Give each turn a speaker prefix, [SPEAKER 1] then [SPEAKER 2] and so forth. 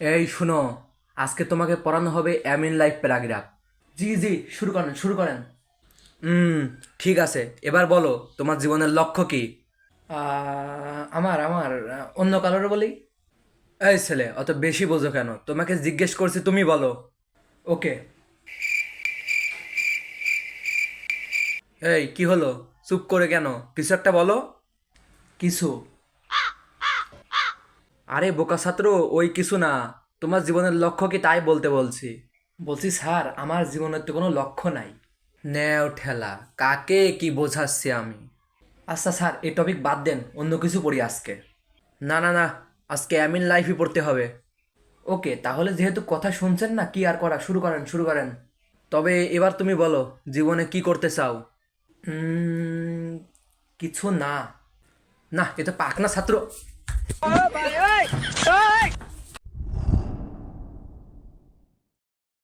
[SPEAKER 1] এই শুনো আজকে তোমাকে পড়ানো হবে অ্যামিন লাইফ প্যারাগ্রাফ। জি জি শুরু করেন শুরু করেন। হুম ঠিক আছে এবার বলো তোমার জীবনের লক্ষ্য কি? আমার আমার অন্য কালোর বলি? এই ছেলে অত বেশি বোঝো কেন? তোমাকে জিজ্ঞেস করছি তুমি বলো। ওকে। এই কি হলো? চুপ করে কেন? কিছু একটা বলো। কিছু। আরে বোকা ছাত্র, ওই কিছু না। তোমার জীবনের লক্ষ্য কি তাই বলতে বলছি? বলছি, স্যার, আমার জীবনের তো কোনো লক্ষ্য নাই। নেও ঠেলা, কাকে কি বোঝাচ্ছি আমি? আচ্ছা স্যার, এই টপিক বাদ দেন, অন্য কিছু পড়ি আজকে। না না না, আজকে অ্যামিন লাইফই পড়তে হবে। ওকে, তাহলে যেহেতু কথা শুনছেন না, কি আর করা, শুরু করেন শুরু করেন। তবে এবার তুমি বলো, জীবনে কি করতে চাও? কিছু না। না, এ তো পাকনা ছাত্র। ભાઈ